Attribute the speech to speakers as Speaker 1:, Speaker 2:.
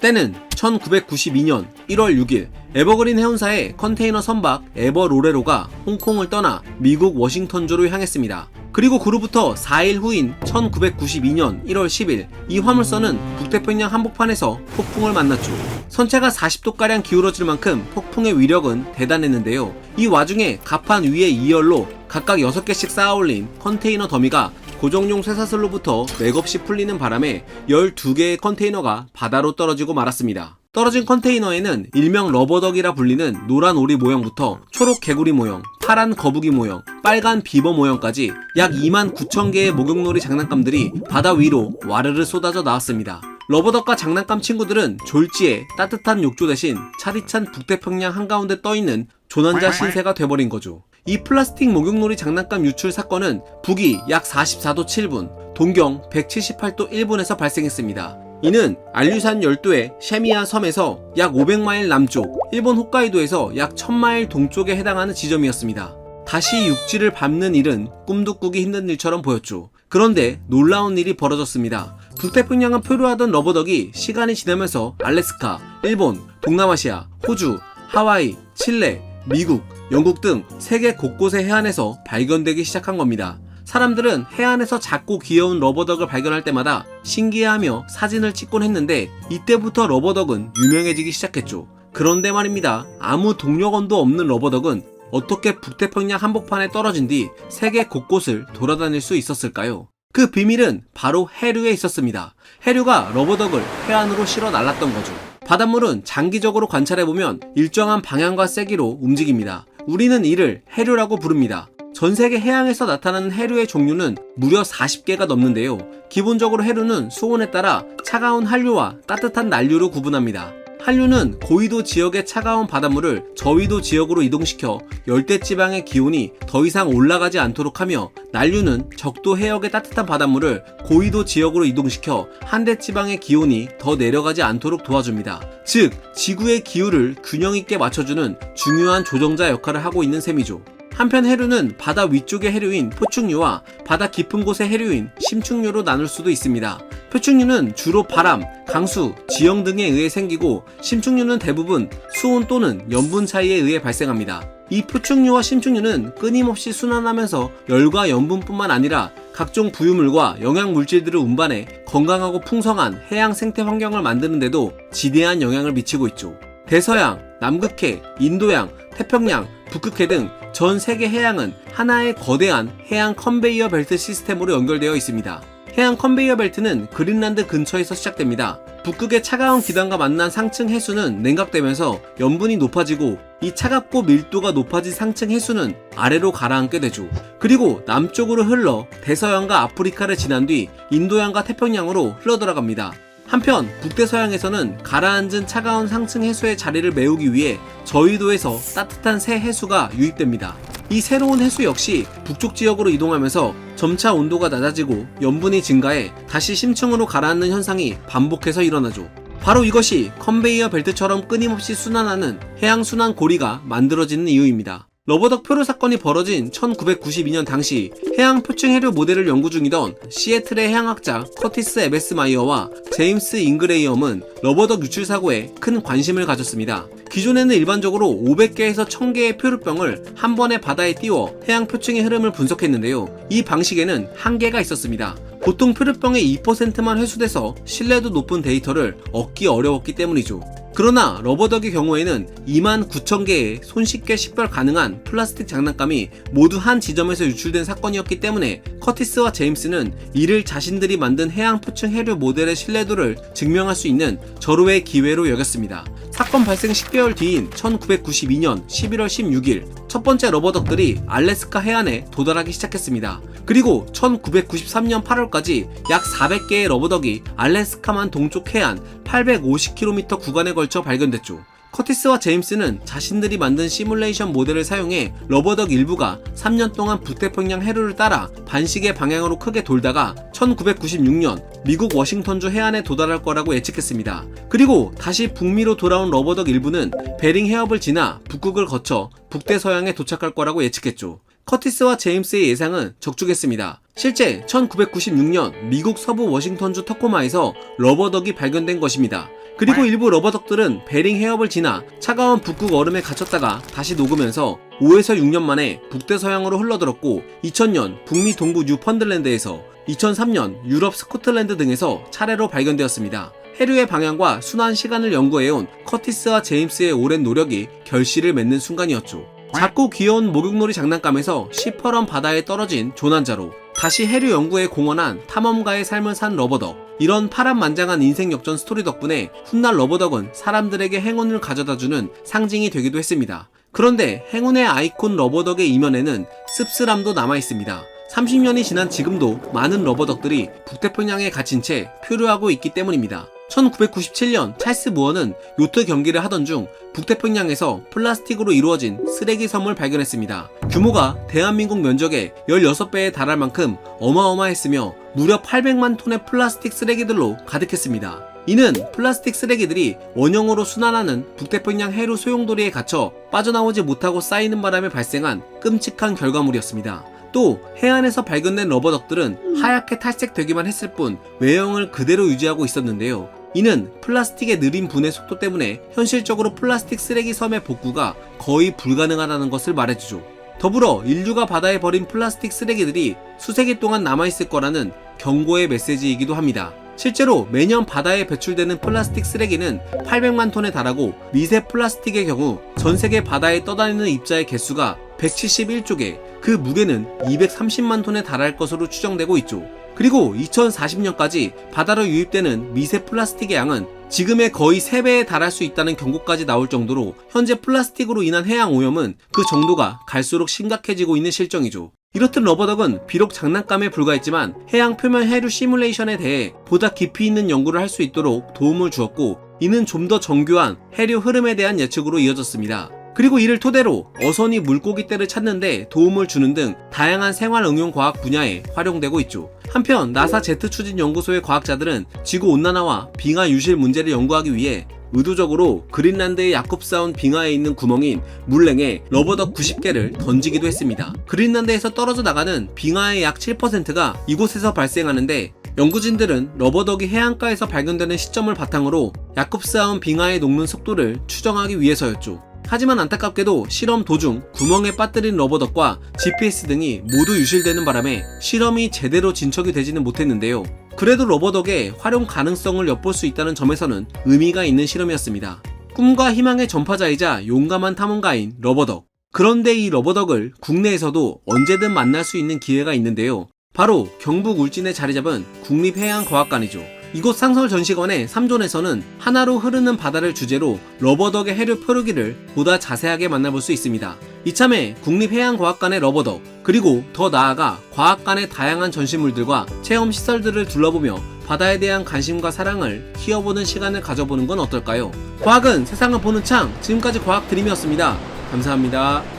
Speaker 1: 때는 1992년 1월 6일 에버그린 해운사의 컨테이너 선박 에버로레로가 홍콩을 떠나 미국 워싱턴주로 향했습니다. 그리고 그로부터 4일 후인 1992년 1월 10일 이 화물선은 북태평양 한복판에서 폭풍을 만났죠. 선체가 40도가량 기울어질 만큼 폭풍의 위력은 대단했는데요. 이 와중에 갑판 위에 2열로 각각 6개씩 쌓아올린 컨테이너 더미가 고정용 쇠사슬로부터 맥없이 풀리는 바람에 12개의 컨테이너가 바다로 떨어지고 말았습니다. 떨어진 컨테이너에는 일명 러버덕이라 불리는 노란 오리 모형부터 초록 개구리 모형, 파란 거북이 모형, 빨간 비버 모형까지 약 2만 9천 개의 목욕놀이 장난감들이 바다 위로 와르르 쏟아져 나왔습니다. 러버덕과 장난감 친구들은 졸지에 따뜻한 욕조 대신 차디찬 북태평양 한가운데 떠있는 조난자 신세가 돼버린 거죠. 이 플라스틱 목욕놀이 장난감 유출 사건은 북위 약 44도 7분, 동경 178도 1분에서 발생했습니다. 이는 알류산 열도의 셰미야 섬에서 약 500마일 남쪽, 일본 홋카이도에서 약 1000마일 동쪽에 해당하는 지점이었습니다. 다시 육지를 밟는 일은 꿈도 꾸기 힘든 일처럼 보였죠. 그런데 놀라운 일이 벌어졌습니다. 북태평양을 표류하던 러버덕이 시간이 지나면서 알래스카, 일본, 동남아시아, 호주, 하와이, 칠레, 미국, 영국 등 세계 곳곳의 해안에서 발견되기 시작한 겁니다. 사람들은 해안에서 작고 귀여운 러버덕을 발견할 때마다 신기해하며 사진을 찍곤 했는데 이때부터 러버덕은 유명해지기 시작했죠. 그런데 말입니다. 아무 동력원도 없는 러버덕은 어떻게 북태평양 한복판에 떨어진 뒤 세계 곳곳을 돌아다닐 수 있었을까요? 그 비밀은 바로 해류에 있었습니다. 해류가 러버덕을 해안으로 실어 날랐던 거죠. 바닷물은 장기적으로 관찰해보면 일정한 방향과 세기로 움직입니다. 우리는 이를 해류라고 부릅니다. 전 세계 해양에서 나타나는 해류의 종류는 무려 40개가 넘는데요. 기본적으로 해류는 수온에 따라 차가운 한류와 따뜻한 난류로 구분합니다. 한류는 고위도 지역의 차가운 바닷물을 저위도 지역으로 이동시켜 열대 지방의 기온이 더 이상 올라가지 않도록 하며 난류는 적도 해역의 따뜻한 바닷물을 고위도 지역으로 이동시켜 한대 지방의 기온이 더 내려가지 않도록 도와줍니다. 즉, 지구의 기후를 균형 있게 맞춰주는 중요한 조정자 역할을 하고 있는 셈이죠. 한편 해류는 바다 위쪽의 해류인 포충류와 바다 깊은 곳의 해류인 심충류로 나눌 수도 있습니다. 표충류는 주로 바람, 강수, 지형 등에 의해 생기고 심충류는 대부분 수온 또는 염분 차이에 의해 발생합니다. 이 표충류와 심충류는 끊임없이 순환하면서 열과 염분뿐만 아니라 각종 부유물과 영양 물질들을 운반해 건강하고 풍성한 해양 생태 환경을 만드는데도 지대한 영향을 미치고 있죠. 대서양, 남극해, 인도양, 태평양, 북극해 등 전 세계 해양은 하나의 거대한 해양 컨베이어 벨트 시스템으로 연결되어 있습니다. 해양 컨베이어 벨트는 그린란드 근처에서 시작됩니다. 북극의 차가운 기단과 만난 상층 해수는 냉각되면서 염분이 높아지고 이 차갑고 밀도가 높아진 상층 해수는 아래로 가라앉게 되죠. 그리고 남쪽으로 흘러 대서양과 아프리카를 지난 뒤 인도양과 태평양으로 흘러들어갑니다. 한편 북대서양에서는 가라앉은 차가운 상층 해수의 자리를 메우기 위해 저위도에서 따뜻한 새 해수가 유입됩니다. 이 새로운 해수 역시 북쪽 지역으로 이동하면서 점차 온도가 낮아지고 염분이 증가해 다시 심층으로 가라앉는 현상이 반복해서 일어나죠. 바로 이것이 컨베이어 벨트처럼 끊임없이 순환하는 해양 순환 고리가 만들어지는 이유입니다. 러버덕 표류 사건이 벌어진 1992년 당시 해양 표층 해류 모델을 연구 중이던 시애틀의 해양학자 커티스 에베스 마이어와 제임스 잉그레이엄은 러버덕 유출 사고에 큰 관심을 가졌습니다. 기존에는 일반적으로 500개에서 1000개의 표류병을 한 번에 바다에 띄워 해양 표층의 흐름을 분석했는데요. 이 방식에는 한계가 있었습니다. 보통 표류병의 2%만 회수돼서 신뢰도 높은 데이터를 얻기 어려웠기 때문이죠. 그러나 러버덕의 경우에는 2만 9천 개의 손쉽게 식별 가능한 플라스틱 장난감이 모두 한 지점에서 유출된 사건이었기 때문에 커티스와 제임스는 이를 자신들이 만든 해양 표층 해류 모델의 신뢰도를 증명할 수 있는 절호의 기회로 여겼습니다. 사건 발생 10개월 뒤인 1992년 11월 16일 첫 번째 러버덕들이 알래스카 해안에 도달하기 시작했습니다. 그리고 1993년 8월까지 약 400개의 러버덕이 알래스카만 동쪽 해안 850km 구간에 걸쳐 발견됐죠. 커티스와 제임스는 자신들이 만든 시뮬레이션 모델을 사용해 러버덕 일부가 3년 동안 북태평양 해류를 따라 반시계 방향으로 크게 돌다가 1996년 미국 워싱턴주 해안에 도달할 거라고 예측했습니다. 그리고 다시 북미로 돌아온 러버덕 일부는 베링 해협을 지나 북극을 거쳐 북대서양에 도착할 거라고 예측했죠. 커티스와 제임스의 예상은 적중했습니다. 실제 1996년 미국 서부 워싱턴주 터코마에서 러버덕이 발견된 것입니다. 그리고 일부 러버덕들은 베링 해협을 지나 차가운 북극 얼음에 갇혔다가 다시 녹으면서 5에서 6년 만에 북대서양으로 흘러들었고 2000년 북미 동부 뉴펀들랜드에서 2003년 유럽 스코틀랜드 등에서 차례로 발견되었습니다. 해류의 방향과 순환 시간을 연구해온 커티스와 제임스의 오랜 노력이 결실을 맺는 순간이었죠. 작고 귀여운 목욕놀이 장난감에서 시퍼런 바다에 떨어진 조난자로 다시 해류 연구에 공헌한 탐험가의 삶을 산 러버덕. 이런 파란만장한 인생 역전 스토리 덕분에 훗날 러버덕은 사람들에게 행운을 가져다주는 상징이 되기도 했습니다. 그런데 행운의 아이콘 러버덕의 이면에는 씁쓸함도 남아있습니다. 30년이 지난 지금도 많은 러버덕들이 북태평양에 갇힌 채 표류하고 있기 때문입니다. 1997년 찰스 무어는 요트 경기를 하던 중 북태평양에서 플라스틱으로 이루어진 쓰레기 섬을 발견했습니다. 규모가 대한민국 면적의 16배에 달할 만큼 어마어마했으며 무려 800만 톤의 플라스틱 쓰레기들로 가득했습니다. 이는 플라스틱 쓰레기들이 원형으로 순환하는 북태평양 해루 소용돌이에 갇혀 빠져나오지 못하고 쌓이는 바람에 발생한 끔찍한 결과물이었습니다. 또 해안에서 발견된 러버덕들은 하얗게 탈색되기만 했을 뿐 외형을 그대로 유지하고 있었는데요. 이는 플라스틱의 느린 분해 속도 때문에 현실적으로 플라스틱 쓰레기 섬의 복구가 거의 불가능하다는 것을 말해주죠. 더불어 인류가 바다에 버린 플라스틱 쓰레기들이 수세기 동안 남아있을 거라는 경고의 메시지이기도 합니다. 실제로 매년 바다에 배출되는 플라스틱 쓰레기는 800만 톤에 달하고 미세 플라스틱의 경우 전 세계 바다에 떠다니는 입자의 개수가 171쪽에 그 무게는 230만 톤에 달할 것으로 추정되고 있죠. 그리고 2040년까지 바다로 유입되는 미세 플라스틱의 양은 지금의 거의 3배에 달할 수 있다는 경고까지 나올 정도로 현재 플라스틱으로 인한 해양 오염은 그 정도가 갈수록 심각해지고 있는 실정이죠. 이렇듯 러버덕은 비록 장난감에 불과했지만 해양 표면 해류 시뮬레이션에 대해 보다 깊이 있는 연구를 할 수 있도록 도움을 주었고 이는 좀 더 정교한 해류 흐름에 대한 예측으로 이어졌습니다. 그리고 이를 토대로 어선이 물고기 떼를 찾는데 도움을 주는 등 다양한 생활 응용 과학 분야에 활용되고 있죠. 한편 나사 제트 추진 연구소의 과학자들은 지구 온난화와 빙하 유실 문제를 연구하기 위해 의도적으로 그린란드의 야콥사운 빙하에 있는 구멍인 물냉에 러버덕 90개를 던지기도 했습니다. 그린란드에서 떨어져 나가는 빙하의 약 7%가 이곳에서 발생하는데 연구진들은 러버덕이 해안가에서 발견되는 시점을 바탕으로 야콥사운 빙하에 녹는 속도를 추정하기 위해서였죠. 하지만 안타깝게도 실험 도중 구멍에 빠뜨린 러버덕과 GPS 등이 모두 유실되는 바람에 실험이 제대로 진척이 되지는 못했는데요. 그래도 러버덕의 활용 가능성을 엿볼 수 있다는 점에서는 의미가 있는 실험이었습니다. 꿈과 희망의 전파자이자 용감한 탐험가인 러버덕. 그런데 이 러버덕을 국내에서도 언제든 만날 수 있는 기회가 있는데요. 바로 경북 울진에 자리 잡은 국립해양과학관이죠. 이곳 상설 전시관의 3존에서는 하나로 흐르는 바다를 주제로 러버덕의 해류 표류기를 보다 자세하게 만나볼 수 있습니다. 이참에 국립해양과학관의 러버덕, 그리고 더 나아가 과학관의 다양한 전시물들과 체험 시설들을 둘러보며 바다에 대한 관심과 사랑을 키워보는 시간을 가져보는 건 어떨까요? 과학은 세상을 보는 창, 지금까지 과학 드림이었습니다. 감사합니다.